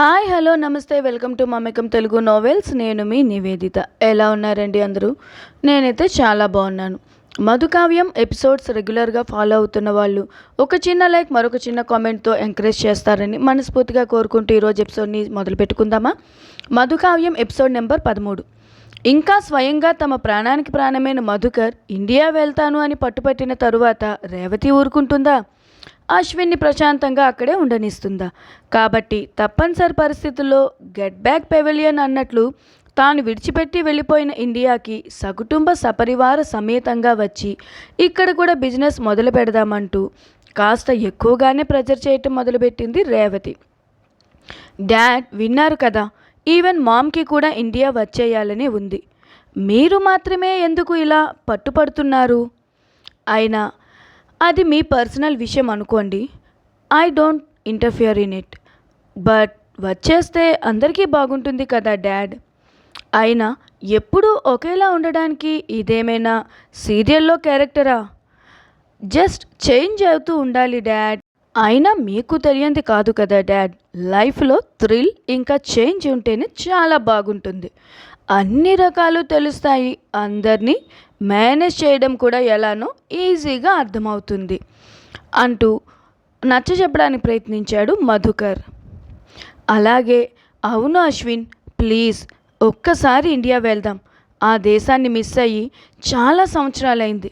Hi hello నమస్తే welcome to Mamakam Telugu novels నేను మీ నివేదిత. ఎలా ఉన్నారండి అందరూ? నేనైతే చాలా బాగున్నాను. మధుకావ్యం ఎపిసోడ్స్ రెగ్యులర్గా ఫాలో అవుతున్న వాళ్ళు ఒక చిన్న లైక్ మరొక చిన్న కామెంట్తో ఎంకరేజ్ చేస్తారని మనస్ఫూర్తిగా కోరుకుంటూ ఈరోజు ఎపిసోడ్ని మొదలు పెట్టుకుందామా? మధుకావ్యం ఎపిసోడ్ నెంబర్ పదమూడు. ఇంకా స్వయంగా తమ ప్రాణానికి ప్రాణమైన మధుకర్ ఇండియా వెళ్తాను అని పట్టుపట్టిన తరువాత రేవతి ఊరుకుంటుందా? అశ్విన్ని ప్రశాంతంగా అక్కడే ఉండనిస్తుందా? కాబట్టి తప్పనిసరి పరిస్థితుల్లో గెట్ బ్యాక్ పెవిలియన్ అన్నట్లు తాను విడిచిపెట్టి వెళ్ళిపోయిన ఇండియాకి సకుటుంబ సపరివార సమేతంగా వచ్చి ఇక్కడ కూడా బిజినెస్ మొదలు పెడదామంటూ కాస్త ఎక్కువగానే ప్రెజర్ చేయటం మొదలుపెట్టింది రేవతి. డాడ్ విన్నారు కదా ఈవెన్ మామ్కి కూడా ఇండియా వచ్చేయాలని ఉంది. మీరు మాత్రమే ఎందుకు ఇలా పట్టుపడుతున్నారు? అయినా అది మీ పర్సనల్ విషయం అనుకోండి. I don't interfere in it. But వచ్చేస్తే అందరికీ బాగుంటుంది కదా డాడ్. అయినా ఎప్పుడూ ఒకేలా ఉండడానికి ఇదేమైనా సీరియల్లో క్యారెక్టరా? జస్ట్ చేంజ్ అవుతూ ఉండాలి డాడ్. అయినా మీకు తెలియంది కాదు కదా డాడ్. లైఫ్లో థ్రిల్ ఇంకా చేంజ్ ఉంటేనే చాలా బాగుంటుంది. అన్ని రకాలు తెలుస్తాయి. అందరినీ మేనేజ్ చేయడం కూడా ఎలానో ఈజీగా అర్థమవుతుంది. అంటూ నచ్చ చెప్పడానికి ప్రయత్నించాడు మధుకర్. అలాగే అవును అశ్విన్ ప్లీజ్ ఒక్కసారి ఇండియా వెళ్దాం. ఆ దేశాన్ని మిస్ అయ్యి చాలా సంవత్సరాలైంది.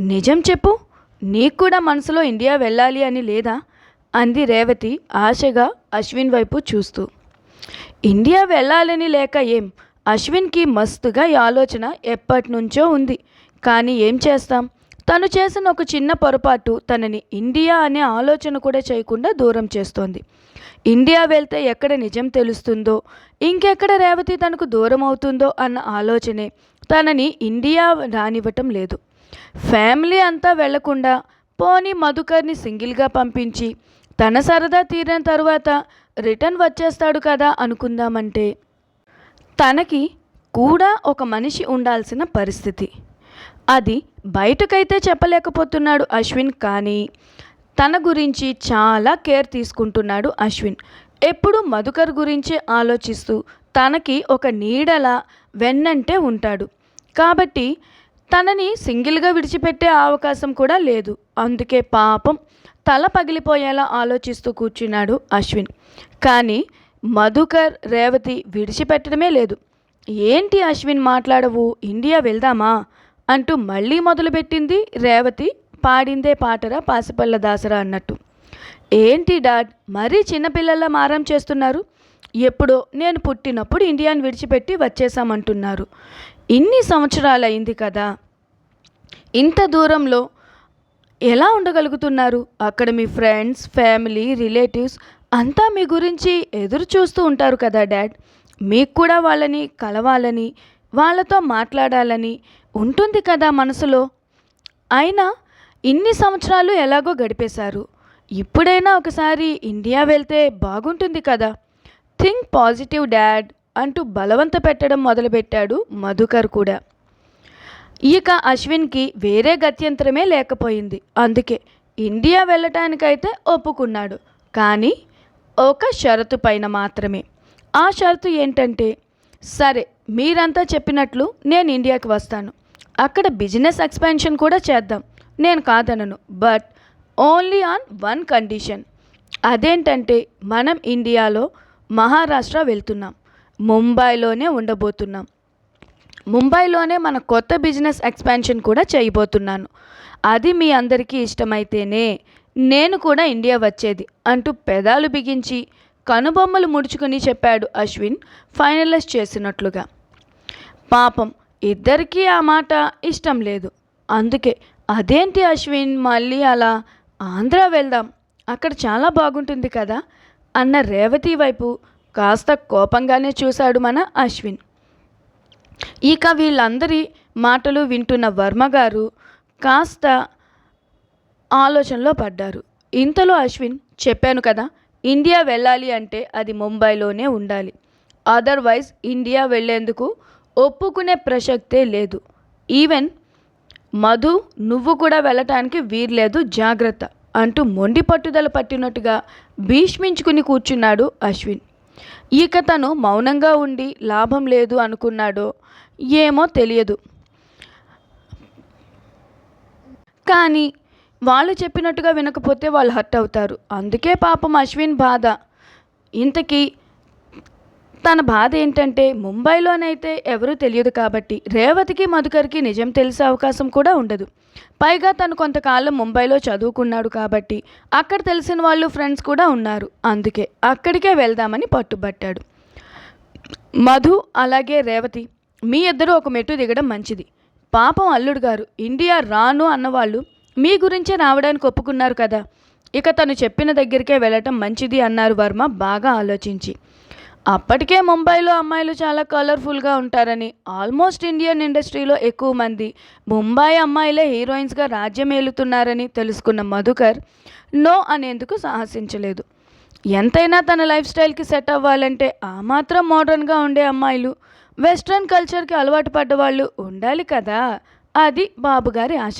నిజం చెప్పు నీకు కూడా మనసులో ఇండియా వెళ్ళాలి అని లేదా? అంది రేవతి ఆశగా అశ్విన్ వైపు చూస్తూ. ఇండియా వెళ్ళాలని లేక ఏం? అశ్విన్కి మస్తుగా ఈ ఆలోచన ఎప్పటి నుంచో ఉంది. కానీ ఏం చేస్తాం? తను చేసిన ఒక చిన్న పొరపాటు తనని ఇండియా అనే ఆలోచన కూడా చేయకుండా దూరం చేస్తోంది. ఇండియా వెళ్తే ఎక్కడ నిజం తెలుస్తుందో ఇంకెక్కడ రేవతి తనకు దూరం అవుతుందో అన్న ఆలోచనే తనని ఇండియా రానివ్వటం లేదు. ఫ్యామిలీ అంతా వెళ్ళకుండా పోనీ మధుకర్ని సింగిల్గా పంపించి తన సరదా తీరిన తర్వాత రిటర్న్ వచ్చేస్తాడు కదా అనుకుందామంటే తనకి కూడా ఒక మనిషి ఉండాల్సిన పరిస్థితి. అది బయటకైతే చెప్పలేకపోతున్నాడు అశ్విన్ కానీ తన గురించి చాలా కేర్ తీసుకుంటున్నాడు అశ్విన్. ఎప్పుడు మధుకర్ గురించి ఆలోచిస్తూ తనకి ఒక నీడలా వెన్నంటే ఉంటాడు. కాబట్టి తనని సింగిల్గా విడిచిపెట్టే అవకాశం కూడా లేదు. అందుకే పాపం తల పగిలిపోయేలా ఆలోచిస్తూ కూర్చున్నాడు అశ్విన్. కానీ మధుకర్ రేవతి విడిచిపెట్టడమే లేదు. ఏంటి అశ్విన్ మాట్లాడవు? ఇండియా వెళ్దామా? అంటూ మళ్ళీ మొదలుపెట్టింది రేవతి. పాడిందే పాటరా పాసిపల్ల దాసరా అన్నట్టు. ఏంటి డాడ్ మరీ చిన్నపిల్లల్లా మారం చేస్తున్నారు? ఎప్పుడో నేను పుట్టినప్పుడు ఇండియాని విడిచిపెట్టి వచ్చేసామంటున్నారు ఇన్ని సంవత్సరాలైంది కదా. ఇంత దూరంలో ఎలా ఉండగలుగుతున్నారు? అక్కడ మీ ఫ్రెండ్స్ ఫ్యామిలీ రిలేటివ్స్ అంతా మీ గురించి ఎదురు చూస్తూ ఉంటారు కదా డాడ్. మీకు కూడా వాళ్ళని కలవాలని వాళ్ళతో మాట్లాడాలని ఉంటుంది కదా మనసులో. అయినా ఇన్ని సంవత్సరాలు ఎలాగో గడిపేశారు. ఇప్పుడైనా ఒకసారి ఇండియా వెళ్తే బాగుంటుంది కదా. థింక్ పాజిటివ్ డాడ్ అంటూ బలవంత పెట్టడం మొదలుపెట్టాడు మధుకర్ కూడా. ఇక అశ్విన్కి వేరే గత్యంతరమే లేకపోయింది. అందుకే ఇండియా వెళ్ళటానికైతే ఒప్పుకున్నాడు. కానీ ఒక షరతు పైన మాత్రమే. ఆ షరతు ఏంటంటే సరే మీరంతా చెప్పినట్లు నేను ఇండియాకి వస్తాను. అక్కడ బిజినెస్ ఎక్స్పాన్షన్ కూడా చేద్దాం. నేను కాదనను but only on one condition. అదేంటంటే మనం ఇండియాలో మహారాష్ట్ర వెళ్తున్నాం. ముంబైలోనే ఉండబోతున్నాం. ముంబైలోనే మన కొత్త బిజినెస్ ఎక్స్పాన్షన్ కూడా చేయబోతున్నాను. అది మీ అందరికీ ఇష్టమైతేనే నేను కూడా ఇండియా వచ్చేది అంటూ పెదాలు బిగించి కనుబొమ్మలు ముడుచుకుని చెప్పాడు అశ్విన్ ఫైనలైజ్ చేసినట్లుగా. పాపం ఇద్దరికీ ఆ మాట ఇష్టం లేదు. అందుకే అదేంటి అశ్విన్ మళ్ళీ అలా ఆంధ్ర వెళ్దాం అక్కడ చాలా బాగుంటుంది కదా అన్న రేవతి వైపు కాస్త కోపంగానే చూశాడు మన అశ్విన్. ఇక వీళ్ళందరి మాటలు వింటున్న వర్మగారు కాస్త ఆలోచనలో పడ్డారు. ఇంతలో అశ్విన్ చెప్పాను కదా ఇండియా వెళ్ళాలి అంటే అది ముంబైలోనే ఉండాలి. అదర్వైజ్ ఇండియా వెళ్ళేందుకు ఒప్పుకునే ప్రసక్తే లేదు. ఈవెన్ మధు నువ్వు కూడా వెళ్ళటానికి వీర్లేదు జాగ్రత్త అంటూ మొండి పట్టుదల పట్టినట్టుగా భీష్మించుకుని కూర్చున్నాడు అశ్విన్. ఇక తను మౌనంగా ఉండి లాభం లేదు అనుకున్నాడో ఏమో తెలియదు. కానీ వాళ్ళు చెప్పినట్టుగా వినకపోతే వాళ్ళు హర్ట్ అవుతారు. అందుకే పాపం అశ్విన్ బాధ. ఇంతకీ తన బాధ ఏంటంటే ముంబైలోనైతే ఎవరూ తెలియదు కాబట్టి రేవతికి మధుకర్కి నిజం తెలిసే అవకాశం కూడా ఉండదు. పైగా తను కొంతకాలం ముంబైలో చదువుకున్నాడు కాబట్టి అక్కడ తెలిసిన వాళ్ళు ఫ్రెండ్స్ కూడా ఉన్నారు. అందుకే అక్కడికే వెళ్దామని పట్టుబట్టాడు. మధు అలాగే రేవతి మీ ఇద్దరు ఒక మెట్టు దిగడం మంచిది. పాపం అల్లుడు గారు ఇండియా రాను అన్నవాళ్ళు మీ గురించే రావడానికి ఒప్పుకున్నారు కదా. ఇక తను చెప్పిన దగ్గరికే వెళ్ళటం మంచిది అన్నారు వర్మ బాగా ఆలోచించి. అప్పటికే ముంబైలో అమ్మాయిలు చాలా కలర్ఫుల్గా ఉంటారని ఆల్మోస్ట్ ఇండియన్ ఇండస్ట్రీలో ఎక్కువ మంది ముంబై అమ్మాయిలే హీరోయిన్స్గా రాజ్యం ఏలుతున్నారని తెలుసుకున్న మధుకర్ నో అనేందుకు సాహసించలేదు. ఎంతైనా తన లైఫ్ స్టైల్కి సెట్ అవ్వాలంటే ఆ మాత్రం మోడర్న్గా ఉండే అమ్మాయిలు వెస్ట్రన్ కల్చర్కి అలవాటు పడ్డవాళ్ళు ఉండాలి కదా? అది బాబుగారి ఆశ.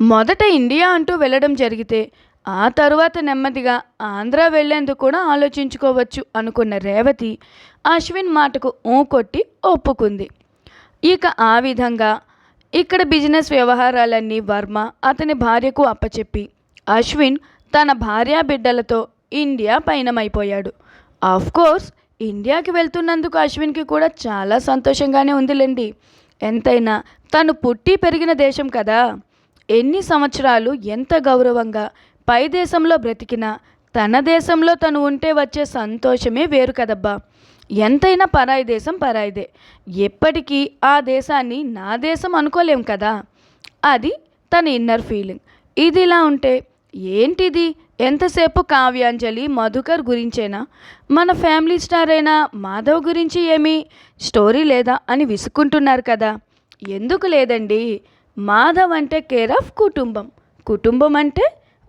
మొదట ఇండియా అంటూ వెళ్ళడం జరిగితే ఆ తరువాత నెమ్మదిగా ఆంధ్ర వెళ్ళేందుకు కూడా ఆలోచించుకోవచ్చు అనుకున్న రేవతి అశ్విన్ మాటకు ఊ కొట్టి ఒప్పుకుంది. ఇక ఆ విధంగా ఇక్కడ బిజినెస్ వ్యవహారాలన్నీ వర్మ అతని భార్యకు అప్పచెప్పి అశ్విన్ తన భార్యా బిడ్డలతో ఇండియా పయనమైపోయాడు. ఆఫ్ కోర్స్ ఇండియాకి వెళ్తున్నందుకు అశ్విన్కి కూడా చాలా సంతోషంగానే ఉందిలేండి. ఎంతైనా తను పుట్టి పెరిగిన దేశం కదా. ఎన్ని సంవత్సరాలు ఎంత గౌరవంగా పై దేశంలో బ్రతికినా తన దేశంలో తను ఉంటే వచ్చే సంతోషమే వేరు కదబ్బా. ఎంతైనా పరాయి దేశం పరాయిదే. ఎప్పటికీ ఆ దేశాన్ని నా దేశం అనుకోలేం కదా. అది తన ఇన్నర్ ఫీలింగ్. ఇది ఇలా ఉంటే ఏంటిది? ఎంతసేపు కావ్యాంజలి మధుకర్ గురించేనా? మన ఫ్యామిలీ స్టార్ అయినా మాధవ్ గురించి ఏమీ? స్టోరీ లేదా అని విసుక్కుంటున్నారు కదా. ఎందుకు లేదండి? మాధవ్ అంటే కేర్ ఆఫ్ కుటుంబం. కుటుంబం అంటే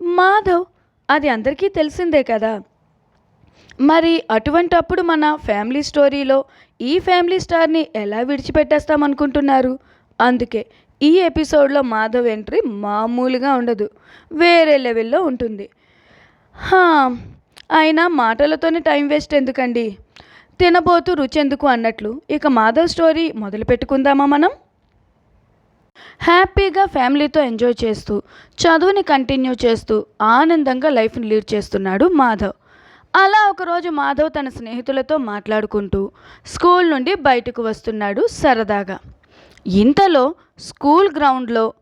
మాధవ్ అది అందరికీ తెలిసిందే కదా. మరి అటువంటప్పుడు మన ఫ్యామిలీ స్టోరీలో ఈ ఫ్యామిలీ స్టార్ని ఎలా విడిచిపెట్టేస్తామనుకుంటున్నారు? అందుకే ఈ ఎపిసోడ్లో మాధవ్ ఎంట్రీ మామూలుగా ఉండదు వేరే లెవెల్లో ఉంటుంది. హా, అయినా మాటలతోనే టైం వేస్ట్ ఎందుకండి? తినబోతూ రుచి ఎందుకు అన్నట్లు ఇక మాధవ్ స్టోరీ మొదలు పెట్టుకుందామా మనం? హ్యాపీగా ఫ్యామిలీతో ఎంజాయ్ చేస్తూ చదువుని కంటిన్యూ చేస్తూ ఆనందంగా లైఫ్ని లీడ్ చేస్తున్నాడు మాధవ్. అలా ఒకరోజు మాధవ్ తన స్నేహితులతో మాట్లాడుకుంటూ స్కూల్ నుండి బయటకు వస్తున్నాడు సరదాగా. ఇంతలో స్కూల్ గ్రౌండ్లో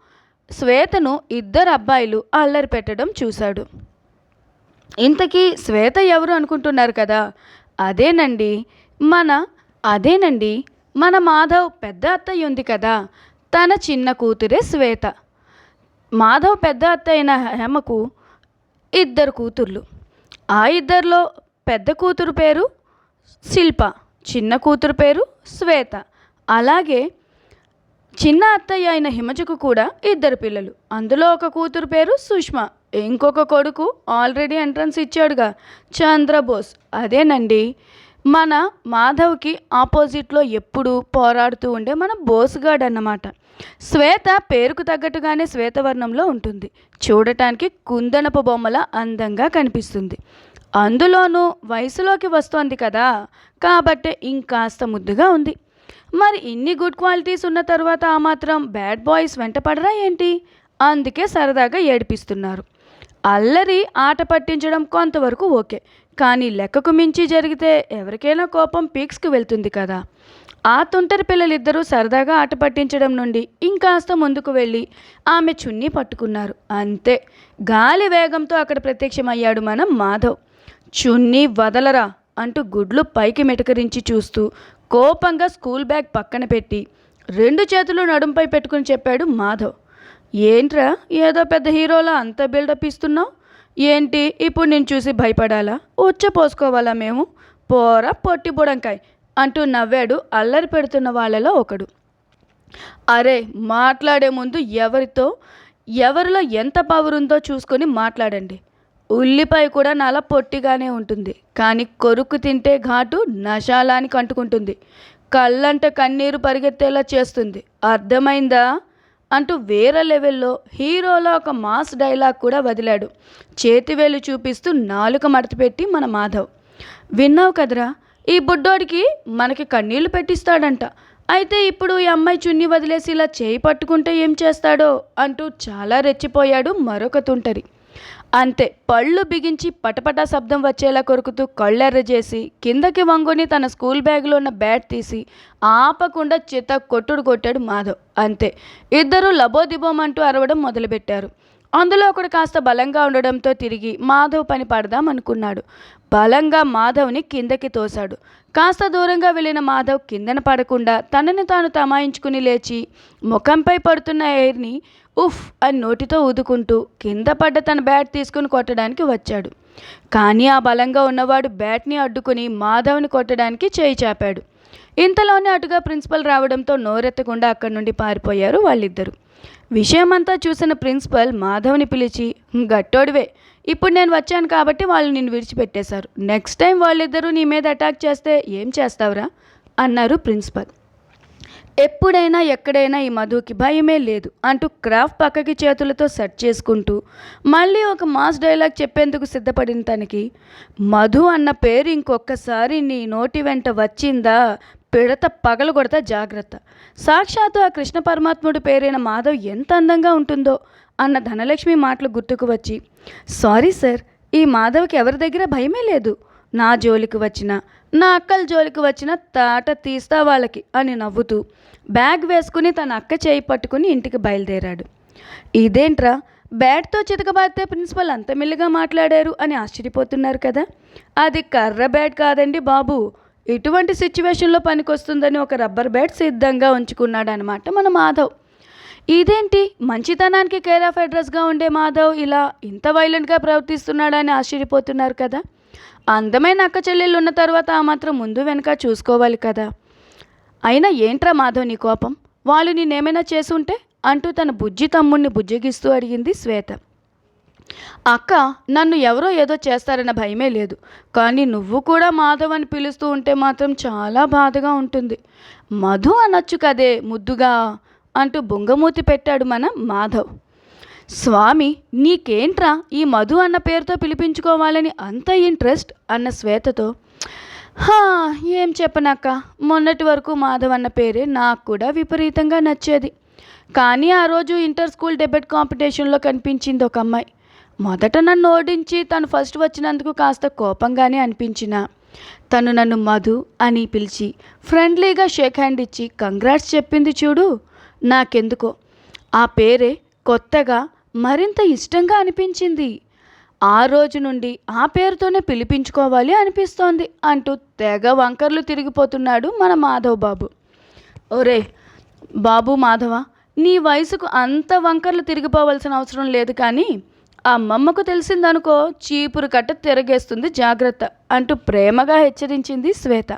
శ్వేతను ఇద్దరు అబ్బాయిలు అల్లరి పెట్టడం చూశాడు. ఇంతకీ శ్వేత ఎవరు అనుకుంటున్నారు కదా? అదేనండి మన అదేనండి మన మాధవ్ పెద్ద అత్తయ్య ఉంది కదా? తన చిన్న కూతురే శ్వేత. మాధవ్ పెద్ద అత్త అయిన హేమకు ఇద్దరు కూతుర్లు. ఆ ఇద్దరిలో పెద్ద కూతురు పేరు శిల్ప చిన్న కూతురు పేరు శ్వేత. అలాగే చిన్న అత్తయ్య అయిన హిమజకు కూడా ఇద్దరు పిల్లలు. అందులో ఒక కూతురు పేరు సుష్మ. ఇంకొక కొడుకు ఆల్రెడీ ఎంట్రన్స్ ఇచ్చాడుగా చంద్రబోస్. అదేనండి మన మాధవ్కి ఆపోజిట్లో ఎప్పుడూ పోరాడుతూ ఉండే మన బోసుగాడు అన్నమాట. శ్వేత పేరుకు తగ్గట్టుగానే శ్వేతవర్ణంలో ఉంటుంది. చూడటానికి కుందనపు బొమ్మల అందంగా కనిపిస్తుంది. అందులోనూ వయసులోకి వస్తోంది కదా కాబట్టి ఇంకాస్త ముద్దుగా ఉంది. మరి ఇన్ని గుడ్ క్వాలిటీస్ ఉన్న తర్వాత ఆ మాత్రం బ్యాడ్ బాయ్స్ వెంటపడరా ఏంటి? అందుకే సరదాగా ఏడిపిస్తున్నారు. అల్లరి ఆట పట్టించడం కొంతవరకు ఓకే. కానీ లెక్కకు మించి జరిగితే ఎవరికైనా కోపం పీక్స్కి వెళ్తుంది కదా. ఆ తుంటరి పిల్లలిద్దరూ సరదాగా ఆట పట్టించడం నుండి ఇంకాస్త ముందుకు వెళ్ళి ఆమె చున్నీ పట్టుకున్నారు. అంతే. గాలి వేగంతో అక్కడ ప్రత్యక్షమయ్యాడు మనం మాధవ్. చున్నీ వదలరా అంటూ గుడ్లు పైకి మెటకరించి చూస్తూ కోపంగా స్కూల్ బ్యాగ్ పక్కన పెట్టి రెండు చేతులు నడుంపై పెట్టుకుని చెప్పాడు మాధవ్. ఏంట్రా ఏదో పెద్ద హీరోలా అంత బిల్డప్ ఇస్తున్నావు? ఏంటి? ఇప్పుడు నేను చూసి భయపడాలా? ఉచ్చ పోసుకోవాలా మేము? పోరా పొట్టి బుడంకాయ్ అంటూ నవ్వాడు అల్లరి పెడుతున్న వాళ్ళలో ఒకడు. అరే మాట్లాడే ముందు ఎవరితో ఎవరిలో ఎంత పవర్ ఉందో చూసుకొని మాట్లాడండి. ఉల్లిపాయ కూడా నాలా పొట్టిగానే ఉంటుంది. కానీ కొరుకు తింటే ఘాటు నశాలానికి అంటుకుంటుంది కళ్ళంటే కన్నీరు పరిగెత్తేలా చేస్తుంది. అర్థమైందా? అంటూ వేరే లెవెల్లో హీరోలో ఒక మాస్ డైలాగ్ కూడా వదిలాడు. చేతివేలు చూపిస్తూ నాలుక మడతపెట్టి మన మాధవ్. విన్నావు కదరా ఈ బుడ్డోడికి మనకి కన్నీళ్ళు పెట్టిస్తాడంట. అయితే ఇప్పుడు ఈ అమ్మాయి చున్ని వదిలేసి ఇలా చేయి పట్టుకుంటే ఏం చేస్తాడో అంటూ చాలా రెచ్చిపోయాడు మరొక తుంటరి. అంతే పళ్ళు బిగించి పటపటా శబ్దం వచ్చేలా కొరుకుతూ కళ్ళెర్ర చేసి కిందకి వంగుని తన స్కూల్ బ్యాగ్లో ఉన్న బ్యాట్ తీసి ఆపకుండా చిత కొట్టుడు కొట్టాడు మాధవ్. అంతే ఇద్దరు లబోదిబోమంటూ అరవడం మొదలుపెట్టారు. అందులో ఒకడు కాస్త బలంగా ఉండడంతో తిరిగి మాధవ్ పని పడదాం అనుకున్నాడు. బలంగా మాధవ్ని కిందకి తోశాడు. కాస్త దూరంగా వెళ్ళిన మాధవ్ కిందన పడకుండా తనని తాను తమాయించుకుని లేచి ముఖంపై పడుతున్న ఎయిర్ని ఉఫ్ అని నోటితో ఊదుకుంటూ కింద పడ్డ తన బ్యాట్ తీసుకుని కొట్టడానికి వచ్చాడు. కానీ ఆ బలంగా ఉన్నవాడు బ్యాట్ని అడ్డుకుని మాధవ్ని కొట్టడానికి చేయి చాపాడు. ఇంతలోనే అటుగా ప్రిన్సిపల్ రావడంతో నోరెత్తకుండా అక్కడి నుండి పారిపోయారు వాళ్ళిద్దరు. విషయమంతా చూసిన ప్రిన్సిపల్ మాధవ్ని పిలిచి గట్టోడివే ఇప్పుడు నేను వచ్చాను కాబట్టి వాళ్ళు నిన్ను విడిచిపెట్టేశారు. నెక్స్ట్ టైం వాళ్ళిద్దరూ నీ మీద అటాక్ చేస్తే ఏం చేస్తావురా? అన్నారు ప్రిన్సిపల్. ఎప్పుడైనా ఎక్కడైనా ఈ మధుకి భయమే లేదు అంటూ క్రాఫ్ పక్కకి చేతులతో సెట్ చేసుకుంటూ మళ్ళీ ఒక మాస్ డైలాగ్ చెప్పేందుకు సిద్ధపడిన తనకి మధు అన్న పేరు ఇంకొకసారి నీ నోటి వెంట వచ్చిందా? పిడత పగలు కొడతా జాగ్రత్త. సాక్షాత్తు ఆ కృష్ణ పరమాత్ముడి పేరైన మాధవ్ ఎంత అందంగా ఉంటుందో అన్న ధనలక్ష్మి మాటలు గుర్తుకు వచ్చి సారీ సార్ ఈ మాధవ్కి ఎవరి దగ్గర భయమే లేదు. నా జోలికి వచ్చిన నా అక్కల జోలికి వచ్చిన తాట తీస్తా వాళ్ళకి అని నవ్వుతూ బ్యాగ్ వేసుకుని తన అక్క చేయి పట్టుకుని ఇంటికి బయలుదేరాడు. ఇదేంట్రా? బ్యాట్తో చితకబాతే ప్రిన్సిపల్ అంత మెల్లిగా మాట్లాడారు అని ఆశ్చర్యపోతున్నారు కదా. అది కర్ర బ్యాట్ కాదండి బాబు. ఇటువంటి సిచ్యువేషన్లో పనికొస్తుందని ఒక రబ్బర్ బ్యాట్ సిద్ధంగా ఉంచుకున్నాడు అనమాట మన మాధవ్. ఇదేంటి? మంచితనానికి కేర్ ఆఫ్ అడ్రస్గా ఉండే మాధవ్ ఇలా ఇంత వైలెంట్గా ప్రవర్తిస్తున్నాడని ఆశ్చర్యపోతున్నారు కదా. అందమైన అక్క చెల్లెళ్ళు ఉన్న తర్వాత ఆ మాత్రం ముందు వెనక చూసుకోవాలి కదా. అయినా ఏంట్రా మాధవ్ నీ కోపం? వాళ్ళు నేనేమైనా చేసుంటే అంటూ తన బుజ్జి తమ్ముణ్ణి బుజ్జగిస్తూ అడిగింది శ్వేత. అక్క నన్ను ఎవరో ఏదో చేస్తారన్న భయమే లేదు. కానీ నువ్వు కూడా మాధవ్ అని పిలుస్తూ ఉంటే మాత్రం చాలా బాధగా ఉంటుంది. మధు అనొచ్చు కదే ముద్దుగా అంటూ బొంగమూతి పెట్టాడు మన మాధవ్. స్వామి నీకేంట్రా ఈ మధు అన్న పేరుతో పిలిపించుకోవాలని అంత ఇంట్రెస్ట్? అన్న శ్వేతతో ఏం చెప్పనక్క? మొన్నటి వరకు మాధవ్ అన్న పేరే నాకు కూడా విపరీతంగా నచ్చేది. కానీ ఆ రోజు ఇంటర్ స్కూల్ డెబెట్ కాంపిటీషన్లో కనిపించింది ఒక అమ్మాయి. మొదట నన్ను ఓడించి తను ఫస్ట్ వచ్చినందుకు కాస్త కోపంగానే అనిపించిన. తను నన్ను మధు అని పిలిచి ఫ్రెండ్లీగా షేక్ హ్యాండ్ ఇచ్చి కంగ్రాట్స్ చెప్పింది చూడు. నాకెందుకో. ఆ పేరే కొత్తగా మరింత ఇష్టంగా అనిపించింది. ఆ రోజు నుండి ఆ పేరుతోనే పిలిపించుకోవాలి అనిపిస్తోంది అంటూ తెగ వంకర్లు తిరిగిపోతున్నాడు మన మాధవ్ బాబు. ఒరే బాబు మాధవ నీ వయసుకు అంత వంకర్లు తిరిగిపోవాల్సిన అవసరం లేదు కానీ అమ్మమ్మకు తెలిసిందనుకో చీపురు కట్ట తిరగేస్తుంది జాగ్రత్త అంటూ ప్రేమగా హెచ్చరించింది శ్వేత.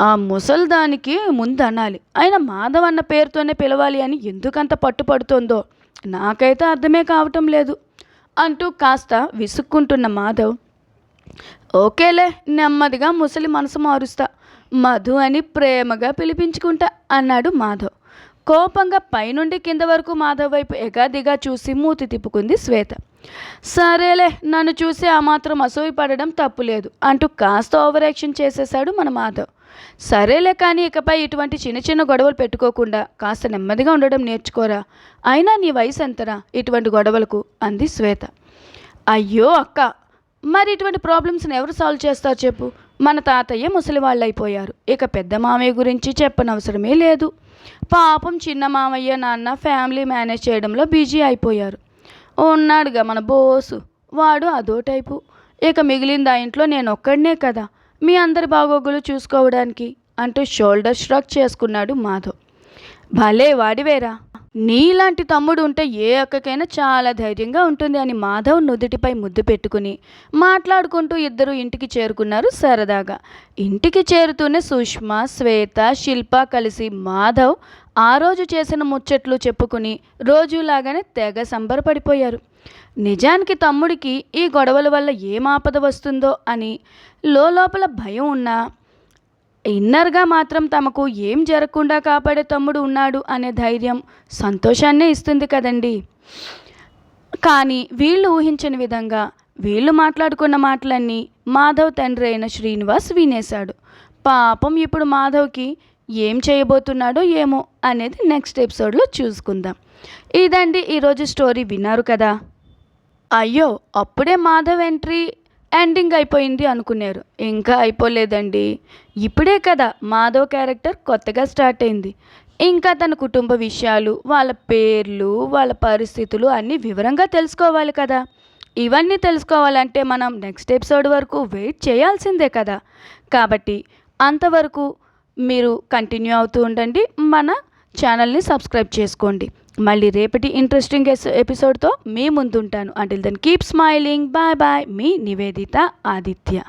ఆ ముసల్దానికి ముందు అనాలి ఆయన మాధవ్ అన్న పేరుతోనే పిలవాలి అని ఎందుకంత పట్టుపడుతోందో నాకైతే అర్థమే కావటం లేదు. అంటూ కాస్త విసుక్కుంటున్న మాధవ్ ఓకేలే నెమ్మదిగా ముసలి మనసు మారుస్తా మధు అని ప్రేమగా పిలిపించుకుంటా అన్నాడు మాధవ్. కోపంగా పైనుండి కింద వరకు మాధవ్ వైపు ఎగాదిగా చూసి మూతి తిప్పుకుంది శ్వేత. సరేలే నన్ను చూసి ఆ మాత్రం అసూయ పడడం తప్పులేదు అంటూ కాస్త ఓవర్ యాక్షన్ చేసేశాడు మన మాధవ్. సరేలే కానీ ఇకపై ఇటువంటి చిన్న చిన్న గొడవలు పెట్టుకోకుండా కాస్త నెమ్మదిగా ఉండడం నేర్చుకోరా. అయినా నీ వయసు ఎంతరా ఇటువంటి గొడవలకు? అంది శ్వేత. అయ్యో అక్క మరి ఇటువంటి ప్రాబ్లమ్స్ని ఎవరు సాల్వ్ చేస్తారు చెప్పు? మన తాతయ్య ముసలి వాళ్ళు అయిపోయారు ఇక పెద్ద మామయ్య గురించి చెప్పనవసరమే లేదు. పాపం చిన్న మామయ్య నాన్న ఫ్యామిలీ మేనేజ్ చేయడంలో బిజీ అయిపోయారు. ఉన్నాడుగా మన బోసు. వాడు అదో టైపు. ఇక మిగిలింది ఆ ఇంట్లో నేను ఒక్కడనే కదా. మీ అందరి బాగోగులు చూసుకోవడానికి అంటూ షోల్డర్ స్ట్రక్ చేసుకున్నాడు మాధవ్. భలే వాడివేరా. నీలాంటి తమ్ముడు ఉంటే ఏ అక్కకైనా చాలా ధైర్యంగా ఉంటుంది అని మాధవ్ నుదుటిపై ముద్దు పెట్టుకుని మాట్లాడుకుంటూ ఇద్దరు ఇంటికి చేరుకున్నారు సరదాగా ఇంటికి చేరుతూనే సుష్మా శ్వేత శిల్ప కలిసి మాధవ్ ఆ రోజు చేసిన ముచ్చట్లు చెప్పుకుని రోజులాగానే తెగ సంబరపడిపోయారు. నిజానికి తమ్ముడికి ఈ గొడవల వల్ల ఏం ఆపద వస్తుందో అని లోపల భయం ఉన్నా ఇన్నర్గా మాత్రం తమకు ఏం జరగకుండా కాపాడే తమ్ముడు ఉన్నాడు అనే ధైర్యం సంతోషాన్నే ఇస్తుంది కదండి. కానీ వీళ్ళు ఊహించని విధంగా వీళ్ళు మాట్లాడుకున్న మాటలన్నీ మాధవ్ తండ్రి అయిన శ్రీనివాస్ వినేశాడు. పాపం ఇప్పుడు మాధవ్కి ఏం చేయబోతున్నాడో ఏమో అనేది నెక్స్ట్ ఎపిసోడ్లో చూసుకుందాం. ఇదండి ఈరోజు స్టోరీ విన్నారు కదా. అయ్యో అప్పుడే మాధవ్ ఎంట్రీ ఎండింగ్ అయిపోయింది అనుకున్నారు. ఇంకా అయిపోలేదండి. ఇప్పుడే కదా మాధవ్ క్యారెక్టర్ కొత్తగా స్టార్ట్ అయింది. ఇంకా తన కుటుంబ విషయాలు వాళ్ళ పేర్లు వాళ్ళ పరిస్థితులు అన్నీ వివరంగా తెలుసుకోవాలి కదా. ఇవన్నీ తెలుసుకోవాలంటే మనం నెక్స్ట్ ఎపిసోడ్ వరకు వెయిట్ చేయాల్సిందే కదా. కాబట్టి అంతవరకు మీరు కంటిన్యూ అవుతూ ఉండండి. మన ఛానల్ని సబ్స్క్రైబ్ చేసుకోండి. మళ్ళీ రేపటి ఇంట్రెస్టింగ్ ఎపిసోడ్తో మీ ముందుంటాను. Until then keep smiling bye bye మీ నివేదిత ఆదిత్య.